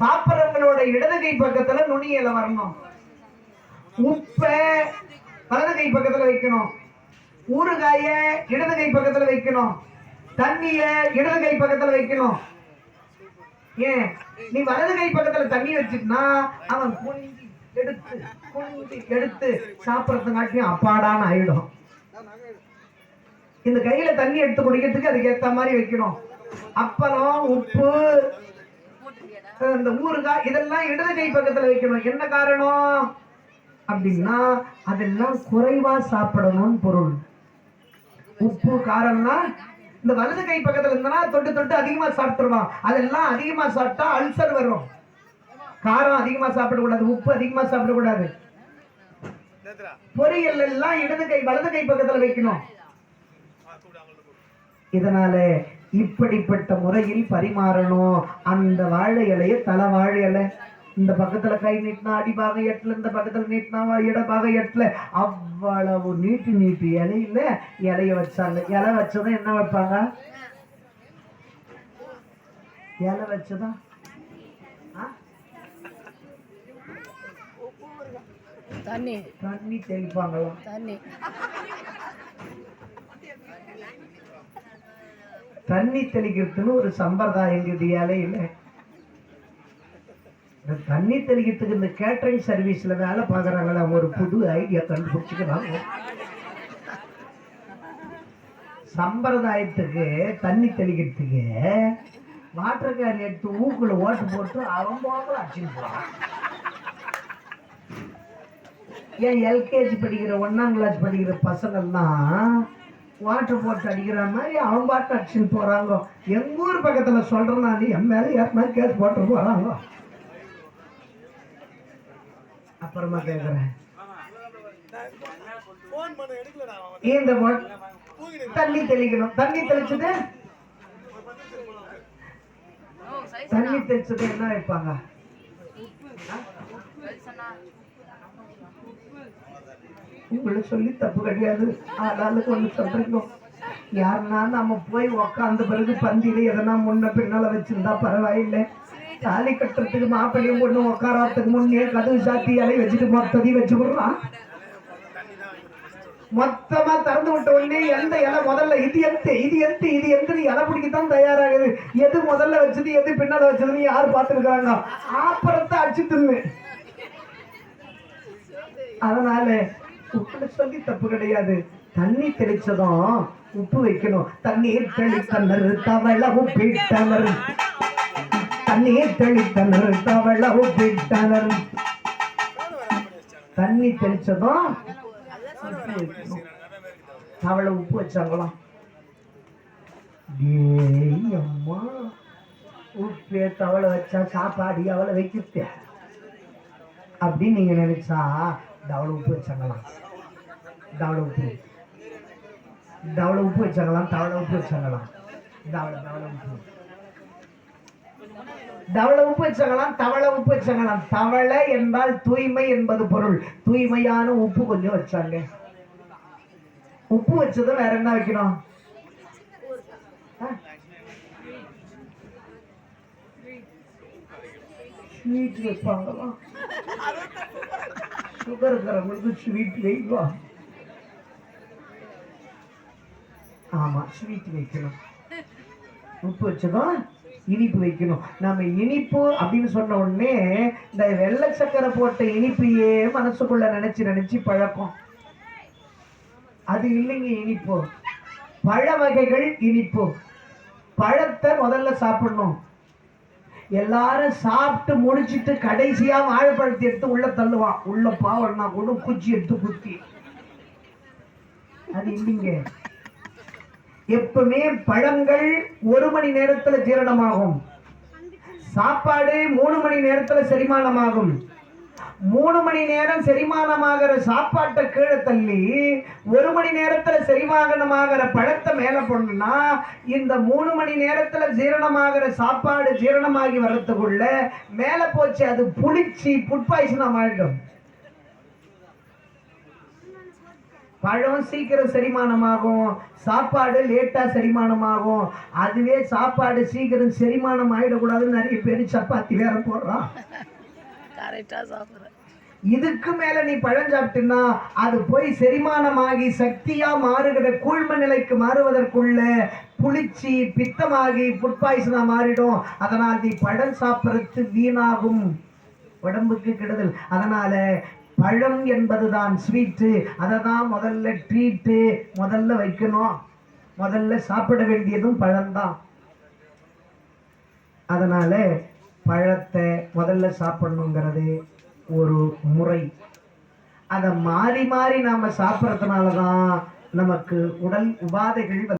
சாப்பிட்றவங்களோட இடது கை பக்கத்துல நுனியில வரணும். உப்ப வலது கை பக்கத்துல வைக்கணும். ஊறுகாய இடது கை பக்கத்துல வைக்கணும். தண்ணிய இடது கை பக்கத்துல வைக்கணும். ஏன்? நீ வலது கை பக்கத்துல தண்ணி வச்சுட்டுனா அவன் குனிஞ்சு எடுத்து குனிஞ்சு எடுத்து சாப்பிடறதுங்காட்டியும் அப்பாடான்னு ஆயிடும். இந்த கையில தண்ணி எடுத்து குடிக்கிறதுக்கு அதுக்கு ஏத்த மாதிரி வைக்கணும். அப்பளம் உப்பு இந்த ஊறுகாய் இதெல்லாம் இடது கை பக்கத்துல வைக்கணும். என்ன காரணம்? அப்படின்னா அதெல்லாம் குறைவா சாப்பிடணும்னு பொருள். உப்பு காரம்னா இந்த வலது கை பக்கத்துல இருந்தனா தொட்டு தொட்டு அதிகமா சாப்பிட்டுருவான். அதெல்லாம் அதிகமா சாப்பிட்டா அல்சர் வரும். காரம் அதிகமா சாப்பிடக்கூடாது உப்பு அதிகமா சாப்பிடக்கூடாது. பொரியல் எல்லாம் இடது கை வலது கை பக்கத்துல வைக்கணும். இதனால இப்படிப்பட்ட முறையில் பரிமாறணும். அந்த வாழை இலைய தலை வாழை இலை. இந்த பக்கத்துல கை நீட்டினா அடிபாக எட்டுல இந்த பக்கத்துல நீட்டினா இடபாக எட்டுல. அவ்வளவு நீட்டு நீட்டு இலையில இலைய வச்சாங்க. இலை வச்சதும் என்ன வைப்பாங்க? இலை வச்சதும் ஆ? தண்ணி. தண்ணி தெளிப்பாங்களாம் தண்ணி. தண்ணி தெளிக்கிறதுன்னு ஒரு சம்பிரதாயம் இருக்குது இல்லை. இந்த தண்ணி தெளிக்கிறதுக்கு இந்த கேட்டரிங் சர்வீஸ்ல வேலை பார்க்குறாங்களே அவங்க ஒரு புது ஐடியா கண்டுபிடிச்சிக்கிறாங்க. சம்பிரதாயத்துக்கு தண்ணி தெளிக்கிறதுக்கு வாட்டர் கேன் எடுத்து ஊக்குல ஓட்டு போட்டு அவன் போகல அடிச்சுட்டு போறான். ஏன் எல்கேஜி படிக்கிற ஒன்னாம் கிளாஸ் படிக்கிற பசங்கள்லாம் வாட்டர் போட்டு அடிக்கிற மாதிரி அவன் பாட்டு அடிச்சுட்டு போகிறாங்களோ எங்கள் ஊர் பக்கத்தில் சொல்றேன் நான் என் மேலே ஏற்கனவே கேஸ் போட்டு போகிறாங்களோ அப்புறமா கேட்குறேன் இந்த தண்ணி தெளிக்கணும். தண்ணி தெளிச்சது தண்ணி தெளிச்சது என்ன வைப்பாங்க? இப்படி சொல்லி தப்பு கிடையாது. ஆளாளுக்கு ஒண்ணு சொல்றோம் யாருன்னா நம்ம போய் உக்காந்த பிறகு பந்தியில எதனா முன்ன பின்னால வச்சிருந்தா பரவாயில்லை. தாலி கட்டுறதுக்கு மாப்பிள்ளையும் பொண்ணு உக்காராத்துக்கு முன்னே கதவு சாத்தி இலை வச்சுட்டு மொத்தத்தையும் வச்சு விடுறான் மொத்தமா திறந்து விட்ட உடனே எந்த இலை முதல்ல இது எத்து இது எத்து இது எத்து இலை பிடிக்கத்தான் தயாராகுது. எது முதல்ல வச்சது எது பின்னால வச்சதுன்னு யாரு பார்த்துருக்காங்க ஆப்பரத்தை அடிச்சுட்டு அதனால உப்புல சொல்லி தப்பு கிடையாது. தண்ணி தெளிச்சதும் உப்பு வைக்கணும். தண்ணீர் தெளித்தனர் தவள உப்பிட்டனர் தண்ணீர் தெளித்தனர் தவள உப்பிட்டனர் தண்ணி தெளிச்சதும் உப்பு தவளை உப்பு வச்சாங்களாம். அம்மா உப்பு தவளை வச்சா சாப்பாடு அவளை வைக்கிட்டு அப்படின்னு நீங்க நினைச்சா தவளை உப்பு வச்சாங்களாம். தவளை உப்பு தவளை உப்பு வச்சாங்களாம். தவளை உப்பு வச்சாங்களாம். தவளை தவள உப்பு தவள உப்பு வச்சாங்களாம். தவளை உப்பு வச்சாங்களாம். தவளை என்றால் தூய்மை என்பது பொருள். தூய்மையான உப்பு கொஞ்சம் வச்சாங்க. உப்பு வச்சதும் வேற என்ன வைக்கணும்? ஸ்வீட் வைப்பாங்களா சுகர் இருக்கிறவங்களுக்கு ஸ்வீட் வைவா. ஆமா ஸ்வீட் வைக்கணும். உப்பு வச்சதும் இனிப்பு வைக்கணும். நம்ம இனிப்பு அப்படின்னு சொன்ன உடனே இந்த வெள்ளை சக்கரை போட்ட இனிப்பையே மனசுக்குள்ள நினைச்சு நினைச்சு பழக்கம். அது இல்லைங்க இனிப்பு. பழ வகைகள் இனிப்பு. பழத்தை முதல்ல சாப்பிடணும். எல்லாரும் சாப்பிட்டு முடிச்சிட்டு கடைசியா வாழைப்பழத்தை எடுத்து உள்ள தள்ளுவான். உள்ள பாவம்னா கூட குச்சி எடுத்து குத்தி. அது இல்லைங்க. எப்பவுமே பழங்கள் ஒரு மணி நேரத்துல ஜீரணமாகும். சாப்பாடு மூணு மணி நேரத்துல செரிமானமாகும். மூணு மணி நேரம் செரிமானமாகிற சாப்பாட்டை கீழே தள்ளி ஒரு மணி நேரத்துல செரிமானமாகிற பழத்தை மேலே போடணும்னா இந்த மூணு மணி நேரத்துல ஜீரணமாகிற சாப்பாடு ஜீரணமாகி வர்றதுக்குள்ள மேலே போச்சு அது புளிச்சு புட் பாய்சனம் ஆயிடும் பழம் சீக்கிரம் செரிமானமாகும் சாப்பாடு லேட்டாக செரிமானமாகும் அதுவே சாப்பாடு சீக்கிரம் செரிமானம் ஆயிடக்கூடாதுன்னு நிறைய பேர் சப்பாத்தி வேற போடுறான். கரெக்டாக சாப்பிட்றேன் இதுக்கு மேல நீ பழம் சாப்பிட்டுன்னா அது போய் செரிமானமாகி சக்தியா மாறுகிற கூழ்ம நிலைக்கு மாறுவதற்குள்ள புளிச்சி பித்தமாகி ஃபுட் பாய்சனா மாறிடும். அதனால் நீ பழம் சாப்பிட்றது வீணாகும். உடம்புக்கு கெடுதல். அதனால பழம் என்பதுதான் ஸ்வீட்டு அதை தான் முதல்ல ட்ரீட்டு முதல்ல வைக்கணும். முதல்ல சாப்பிட வேண்டியதும் பழம்தான். அதனால பழத்தை முதல்ல சாப்பிடணுங்கிறது ஒரு முறை. அதை மாறி மாறி நாம சாப்பிட்றதுனால தான் நமக்கு உடல் உபாதைகள் வந்து